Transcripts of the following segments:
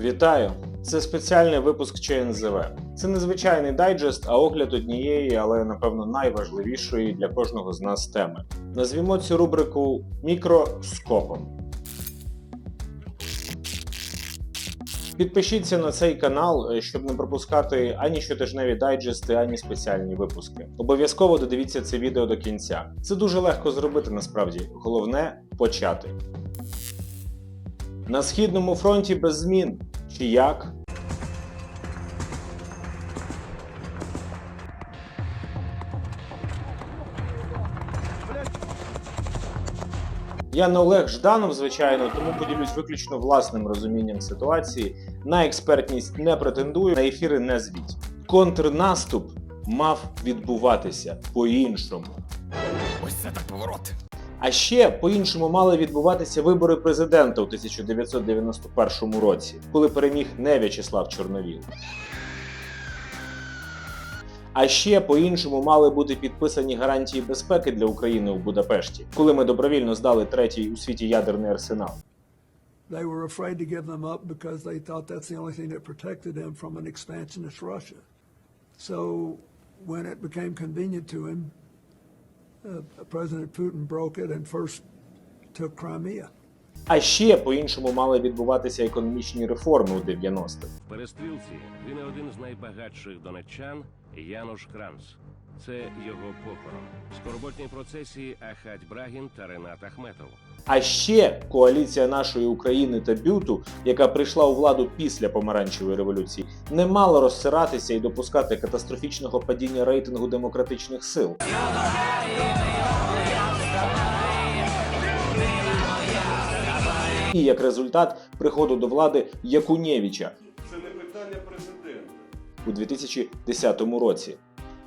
Вітаю! Це спеціальний випуск ЧНЗВ. Це незвичайний дайджест, а огляд однієї, але напевно найважливішої для кожного з нас теми. Назвімо цю рубрику мікроскопом. Підпишіться на цей канал, е, щоб не пропускати ані щотижневі дайджести, ані спеціальні випуски. Обов'язково додивіться це відео до кінця. Це дуже легко зробити насправді. Головне почати. На східному фронті без змін. Чи як? Я не Олег Жданов, звичайно, тому поділюсь виключно власним розумінням ситуації. На експертність не претендую, на ефіри не звіть. Контрнаступ мав відбуватися по-іншому. Ось це так поворот. А ще по-іншому мали відбуватися вибори президента у 1991 році, коли переміг не В'ячеслав Чорновіл. А ще по-іншому мали бути підписані гарантії безпеки для України у Будапешті, коли ми добровільно здали третій у світі ядерний арсенал. They were afraid to give them up because they thought that's the only thing that protected them from an expansionist Russia. So when it became convenient to him, President Putin broke it and first took Crimea. А ще по-іншому мали відбуватися економічні реформи у 90-х. В перестрілці він один з найбагатших донеччан Януш Кранц. Це його похорон. В скорботній процесії Ахать Брагін та Ренат Ахметов. А ще коаліція нашої України та Бюту, яка прийшла у владу після помаранчевої революції, не мала розсиратися і допускати катастрофічного падіння рейтингу демократичних сил. І як результат приходу до влади Якунєвича Це не питання президента. у 2010 році.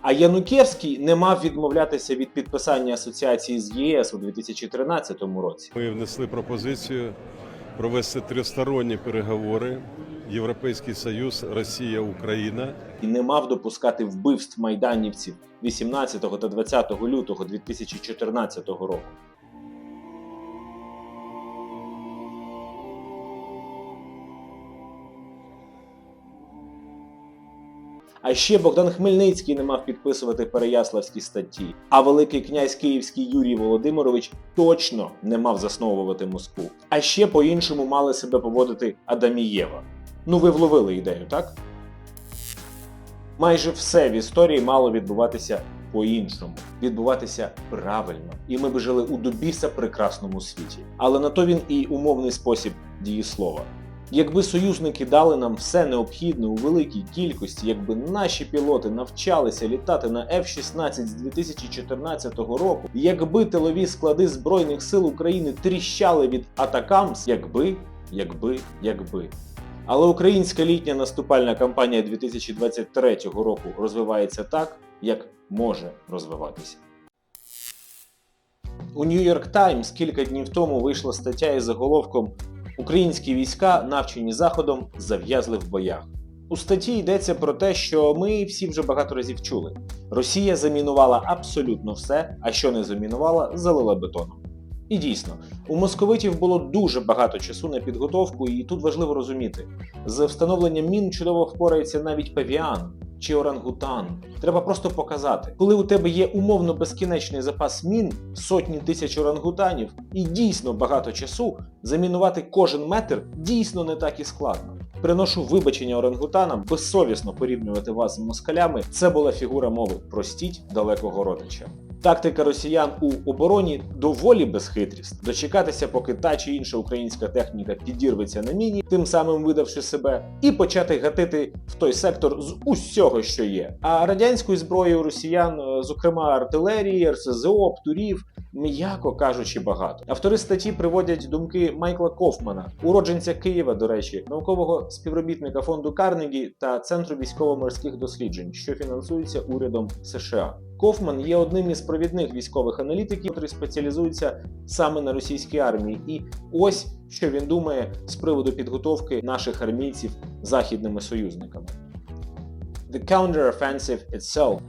А Янукевський не мав відмовлятися від підписання асоціації з ЄС у 2013 році. Ми внесли пропозицію провести тристоронні переговори Європейський Союз, Росія, Україна. і не мав допускати вбивств майданівців 18 та 20 лютого 2014 року. А ще Богдан Хмельницький не мав підписувати Переяславські статті, а Великий князь Київський Юрій Володимирович точно не мав засновувати Москву. А ще по-іншому мали себе поводити Адамієва. Ну ви вловили ідею, так? Майже все в історії мало відбуватися по-іншому, відбуватися правильно. І ми б жили у до біса прекрасному світі. Але на то він і умовний спосіб дієслова. Якби союзники дали нам все необхідне у великій кількості, якби наші пілоти навчалися літати на F-16 з 2014 року, якби тилові склади Збройних сил України тріщали від атакамс, якби, якби, якби. Але українська літня наступальна кампанія 2023 року розвивається так, як може розвиватися. У York Times кілька днів тому вийшла стаття із заголовком Українські війська, навчені заходом, зав'язли в боях. У статті йдеться про те, що ми всі вже багато разів чули. Росія замінувала абсолютно все, а що не замінувала, залила бетоном. І дійсно, у московитів було дуже багато часу на підготовку, і тут важливо розуміти: з встановленням мін чудово впорається навіть павіан чи орангутан. Треба просто показати, коли у тебе є умовно безкінечний запас мін, сотні тисяч орангутанів, і дійсно багато часу, замінувати кожен метр дійсно не так і складно. Приношу вибачення орангутанам, безсовісно порівнювати вас з москалями. Це була фігура мови. Простіть далекого родича. Тактика росіян у обороні доволі безхитрість. Дочекатися, поки та чи інша українська техніка підірветься на міні, тим самим видавши себе, і почати гатити в той сектор з усього, що є. А радянської зброї у росіян, е, зокрема артилерії, РСЗО, птурів, м'яко кажучи, багато. Автори статті приводять думки Майкла Кофмана, уродженця Києва, до речі, наукового співробітника фонду Карнегі та Центру військово-морських досліджень, що фінансується урядом США. Кофман є одним із провідних військових аналітиків, який спеціалізується саме на російській армії. І ось що він думає з приводу підготовки наших армійців західними союзниками. The counter-offensive itself.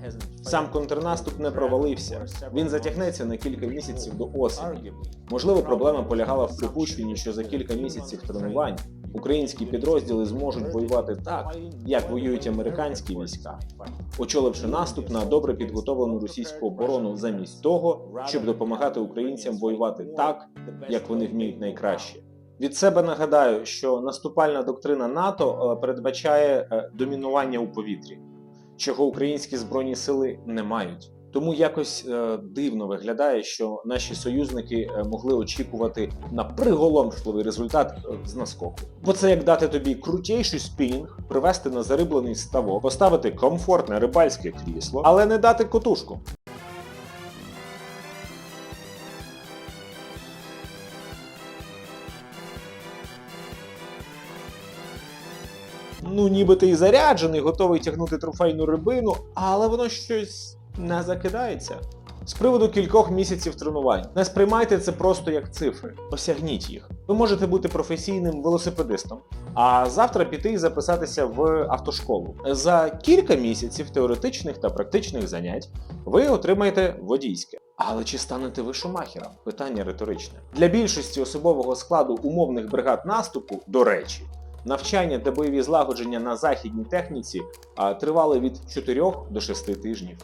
Сам контрнаступ не провалився. Він затягнеться на кілька місяців до осені. Можливо, проблема полягала в припущенні, що за кілька місяців тренувань українські підрозділи зможуть воювати так, як воюють американські війська, очоливши наступ на добре підготовлену російську оборону замість того, щоб допомагати українцям воювати так, як вони вміють найкраще. Від себе нагадаю, що наступальна доктрина НАТО е, передбачає е, домінування у повітрі, чого українські збройні сили не мають. Тому якось е, дивно виглядає, що наші союзники е, могли очікувати на приголомшливий результат е, з наскоку. Бо це як дати тобі крутейший спінінг, привести на зариблений ставок, поставити комфортне рибальське крісло, але не дати котушку. Ну, ніби ти і заряджений, готовий тягнути трофейну рибину, але воно щось не закидається. З приводу кількох місяців тренувань. Не сприймайте це просто як цифри. Осягніть їх. Ви можете бути професійним велосипедистом, а завтра піти і записатися в автошколу. За кілька місяців теоретичних та практичних занять ви отримаєте водійське. Але чи станете ви шумахером? Питання риторичне. Для більшості особового складу умовних бригад наступу, до речі, навчання та бойові злагодження на західній техніці тривали від 4 до 6 тижнів.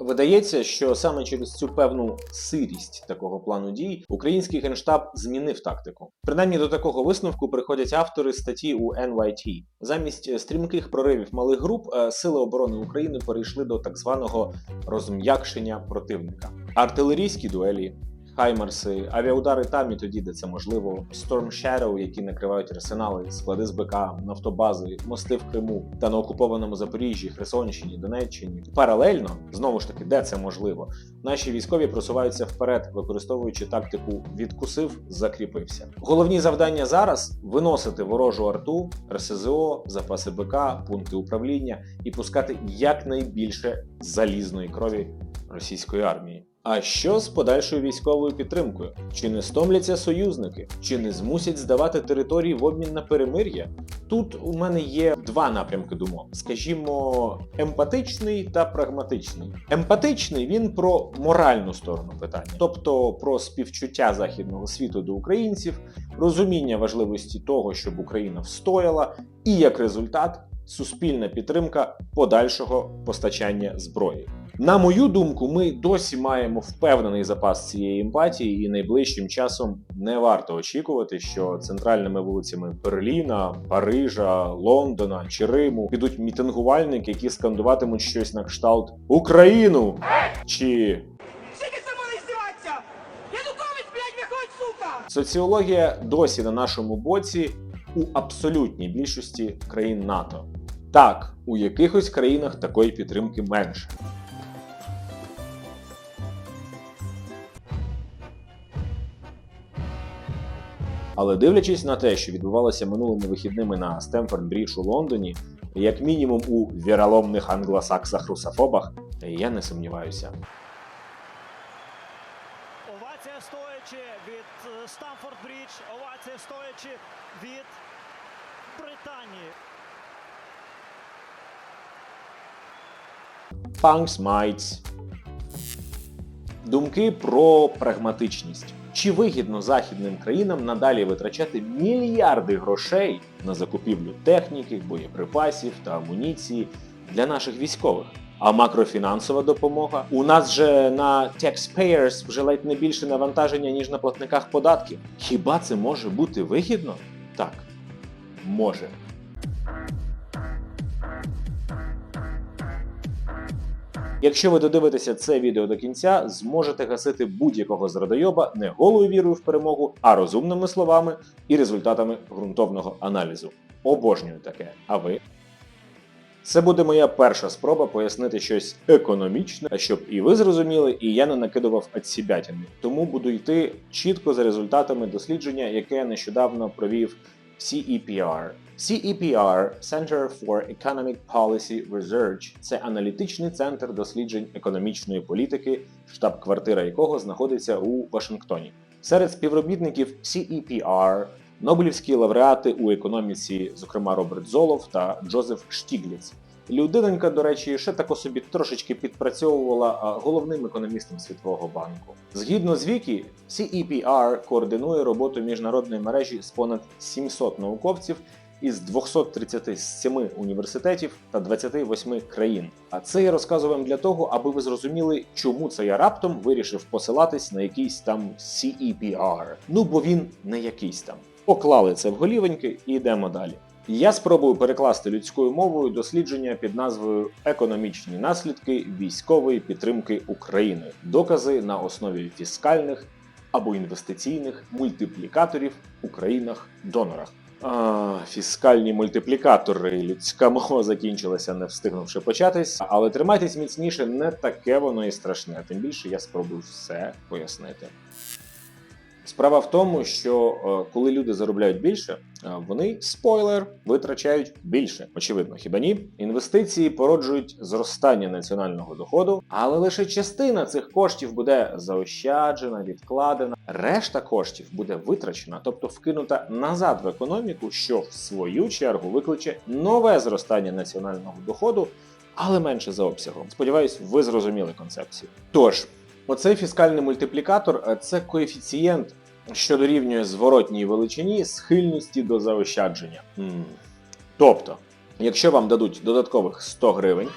Видається, що саме через цю певну сирість такого плану дій український генштаб змінив тактику. Принаймні до такого висновку приходять автори статті у NYT. Замість стрімких проривів малих груп е, сили оборони України перейшли до так званого розм'якшення противника. Артилерійські дуелі, хаймерси, авіаудари там і тоді, де це можливо, Storm Shadow, які накривають арсенали, склади з БК, нафтобази, мости в Криму та на окупованому Запоріжжі, Херсонщині, Донеччині. Паралельно, знову ж таки, де це можливо, наші військові просуваються вперед, використовуючи тактику відкусив, закріпився. Головні завдання зараз виносити ворожу арту, РСЗО, запаси БК, пункти управління і пускати якнайбільше залізної крові російської армії. А що з подальшою військовою підтримкою? Чи не стомляться союзники? Чи не змусять здавати території в обмін на перемир'я? Тут у мене є два напрямки думок: скажімо, емпатичний та прагматичний. Емпатичний він про моральну сторону питання, тобто про співчуття західного світу до українців, розуміння важливості того, щоб Україна встояла, і як результат суспільна підтримка подальшого постачання зброї. На мою думку, ми досі маємо впевнений запас цієї емпатії, і найближчим часом не варто очікувати, що центральними вулицями Берліна, Парижа, Лондона чи Риму підуть мітингувальники, які скандуватимуть щось на кшталт Україну чи! Соціологія досі на нашому боці у абсолютній більшості країн НАТО. Так, у якихось країнах такої підтримки менше. Але дивлячись на те, що відбувалося минулими вихідними на Стемфорд Брідж у Лондоні, як мінімум у віроломних англосаксах русофобах, я не сумніваюся. Овація стоячи від е, Стамфорд Брідж, овація стоячи від Британії. Punks Mites. Думки про прагматичність. Чи вигідно західним країнам надалі витрачати мільярди грошей на закупівлю техніки, боєприпасів та амуніції для наших військових? А макрофінансова допомога? У нас же на taxpayers вже ледь не більше навантаження, ніж на платниках податків. Хіба це може бути вигідно? Так, може. Якщо ви додивитеся це відео до кінця, зможете гасити будь-якого зрадойоба не голою вірою в перемогу, а розумними словами і результатами ґрунтовного аналізу. Обожнюю таке. А ви? Це буде моя перша спроба пояснити щось економічне, щоб і ви зрозуміли, і я не накидував адсібятини. Тому буду йти чітко за результатами дослідження, яке нещодавно провів CEPR. CEPR – Center for Economic Policy Research – це аналітичний центр досліджень економічної політики, штаб-квартира якого знаходиться у Вашингтоні. Серед співробітників CEPR Нобелівські лауреати у економіці, зокрема Роберт Золов та Джозеф Штігліц. Людинонька, до речі, ще тако собі трошечки підпрацьовувала головним економістом Світового банку. Згідно з Вікі, CEPR координує роботу міжнародної мережі з понад 700 науковців із 237 університетів та 28 країн. А це я розказую вам для того, аби ви зрозуміли, чому це я раптом вирішив посилатись на якийсь там CEPR. Ну бо він не якийсь там. Поклали це в голівеньки і йдемо далі. Я спробую перекласти людською мовою дослідження під назвою Економічні наслідки військової підтримки України. Докази на основі фіскальних або інвестиційних мультиплікаторів у країнах-донорах. А, фіскальні мультиплікатори. Людська мова закінчилася, не встигнувши початись. Але тримайтесь міцніше, не таке воно і страшне. Тим більше я спробую все пояснити. Справа в тому, що е, коли люди заробляють більше, е, вони спойлер витрачають більше. Очевидно, хіба ні? Інвестиції породжують зростання національного доходу, але лише частина цих коштів буде заощаджена, відкладена. Решта коштів буде витрачена, тобто вкинута назад в економіку, що в свою чергу викличе нове зростання національного доходу, але менше за обсягом. Сподіваюсь, ви зрозуміли концепцію. Тож. Оцей фіскальний мультиплікатор е, це коефіцієнт, що дорівнює зворотній величині схильності до заощадження. Тобто, якщо вам дадуть додаткових 100 гривень,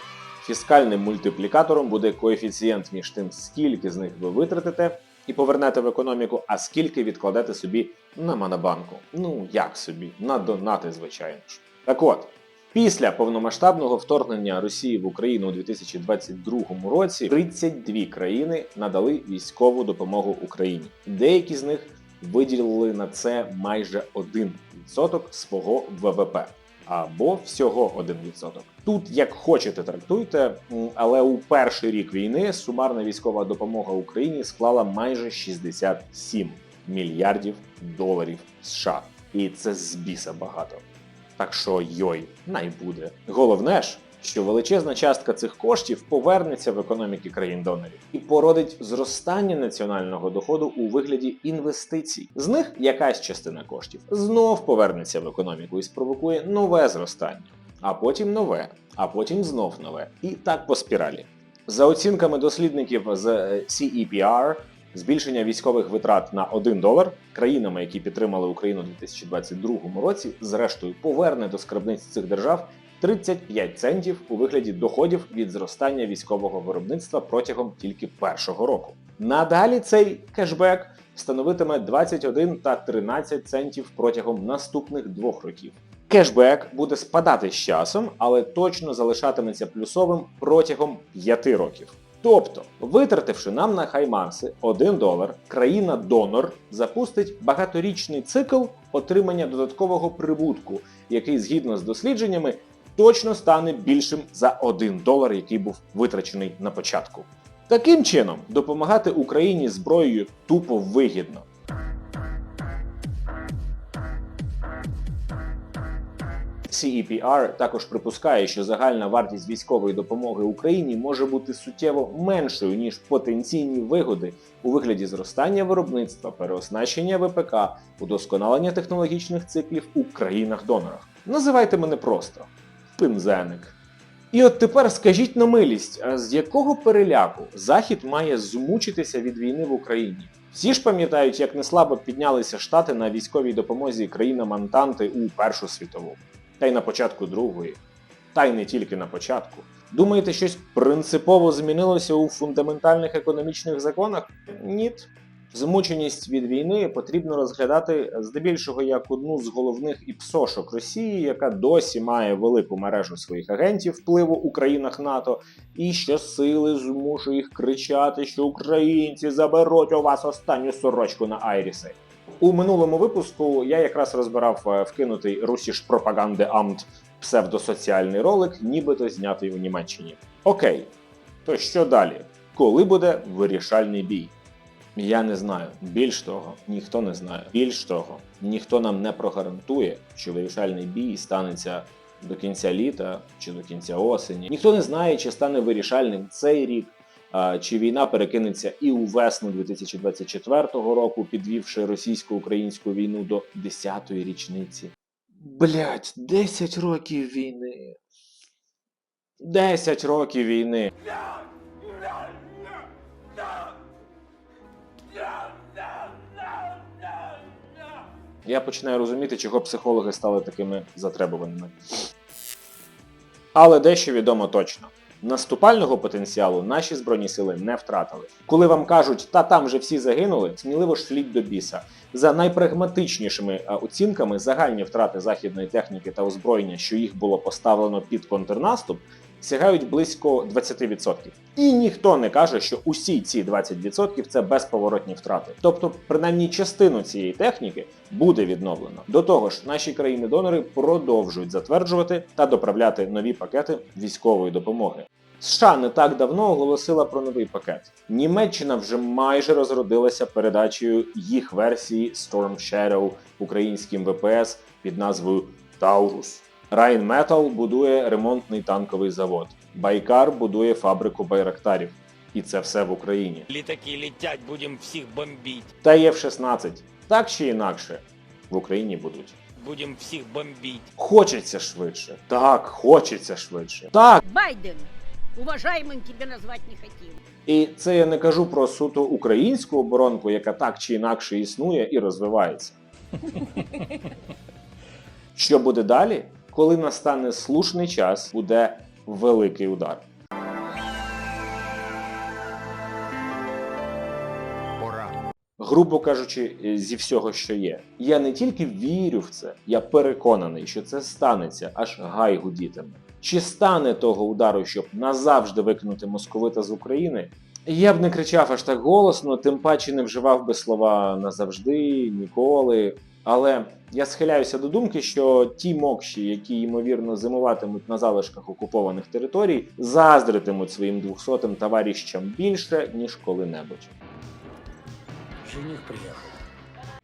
фіскальним мультиплікатором буде коефіцієнт між тим, скільки з них ви витратите і повернете в економіку, а скільки відкладете собі на Монобанку. Ну як собі, на донати, звичайно ж. Так от. Після повномасштабного вторгнення Росії в Україну у 2022 році 32 країни надали військову допомогу Україні. Деякі з них виділили на це майже 1% свого ВВП. Або всього 1%. Тут як хочете трактуйте, але у перший рік війни сумарна військова допомога Україні склала майже 67 мільярдів доларів США. І це з біса багато. Так що йой, най буде. Головне ж, що величезна частка цих коштів повернеться в економіки країн-донорів і породить зростання національного доходу у вигляді інвестицій. З них якась частина коштів знов повернеться в економіку і спровокує нове зростання, а потім нове, а потім знов нове. І так по спіралі. За оцінками дослідників з е, CEPR, збільшення військових витрат на 1 долар країнами, які підтримали Україну у 2022 році, зрештою поверне до скарбниць цих держав 35 центів у вигляді доходів від зростання військового виробництва протягом тільки першого року. Надалі цей кешбек становитиме 21 та 13 центів протягом наступних двох років. Кешбек буде спадати з часом, але точно залишатиметься плюсовим протягом 5 років. Тобто, витративши нам на хаймарси 1 долар, країна-донор запустить багаторічний цикл отримання додаткового прибутку, який згідно з дослідженнями точно стане більшим за 1 долар, який був витрачений на початку. Таким чином, допомагати Україні зброєю тупо вигідно. CEPR також припускає, що загальна вартість військової допомоги Україні може бути суттєво меншою ніж потенційні вигоди у вигляді зростання виробництва, переоснащення ВПК, удосконалення технологічних циклів у країнах-донорах. Називайте мене просто пинзеник. І от тепер скажіть на милість, а з якого переляку Захід має змучитися від війни в Україні? Всі ж пам'ятають, як неслабо піднялися штати на військовій допомозі країнам Антанти у Першу світову, та й на початку Другої, та й не тільки на початку. Думаєте, щось принципово змінилося у фундаментальних економічних законах? Ніт. Змученість від війни потрібно розглядати здебільшого як одну з головних іпсошок Росії, яка досі має велику мережу своїх агентів впливу у країнах НАТО, і щосили змушує їх кричати, що українці заберуть у вас останню сорочку на Айріси. У минулому випуску я якраз розбирав е, вкинутий русіш пропаганди Амт псевдосоціальний ролик, нібито знятий у Німеччині. Окей, то що далі? Коли буде вирішальний бій? Я не знаю. Більш того, ніхто не знає. Більш того, ніхто нам не прогарантує, що вирішальний бій станеться до кінця літа чи до кінця осені. Ніхто не знає, чи стане вирішальним цей рік, чи війна перекинеться і у весну 2024 року, підвівши російсько-українську війну до 10-ї річниці. Блять, 10 років війни. 10 років війни. Я починаю розуміти, чого психологи стали такими затребуваними. Але дещо відомо точно. Наступального потенціалу наші збройні сили не втратили. Коли вам кажуть, та там же всі загинули, сміливо шліть до біса. За найпрагматичнішими оцінками загальні втрати західної техніки та озброєння, що їх було поставлено під контрнаступ, сягають близько 20%. І ніхто не каже, що усі ці 20% це безповоротні втрати. Тобто, принаймні частину цієї техніки буде відновлено. До того ж, наші країни-донори продовжують затверджувати та доправляти нові пакети військової допомоги. США не так давно оголосила про новий пакет. Німеччина вже майже розродилася передачею їх версії Storm Shadow українським ВПС під назвою Таурус. Rheinmetall будує ремонтний танковий завод. Байкар будує фабрику байрактарів. І це все в Україні. Літаки летять, будемо всіх бомбити. Та F-16 так чи інакше в Україні будуть. Будемо всіх бомбити. Хочеться швидше. Так, хочеться швидше. Так, Байден, уважаемым тебя назвать не хотим. І це я не кажу про суто українську оборонку, яка так чи інакше існує і розвивається. Що буде далі? Коли настане слушний час, буде великий удар. Грубо кажучи, е, зі всього, що є. Я не тільки вірю в це, я переконаний, що це станеться, аж гай гудітиме. Чи стане того удару, щоб назавжди викинути московита з України? Я б не кричав аж так голосно, тим паче не вживав би слова назавжди, ніколи. Але я схиляюся до думки, що ті мокші, які ймовірно зимуватимуть на залишках окупованих територій, заздритимуть своїм двохсотим товаріщам більше ніж коли-небудь. Жених приїхав.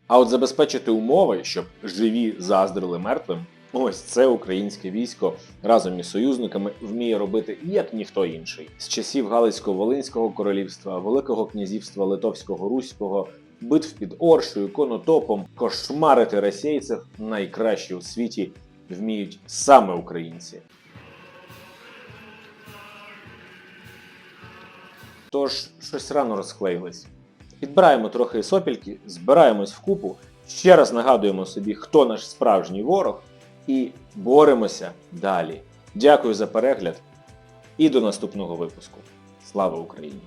А от забезпечити умови, щоб живі заздрили мертвим, ось це українське військо разом із союзниками вміє робити як ніхто інший. З часів Галицько-Волинського королівства, Великого князівства Литовського Руського, битв під Оршею, Конотопом, кошмарити російців найкраще у світі вміють саме українці. Тож щось рано розклеїлись. Підбираємо трохи сопільки, збираємось вкупу, ще раз нагадуємо собі, хто наш справжній ворог, і боремося далі. Дякую за перегляд і до наступного випуску. Слава Україні!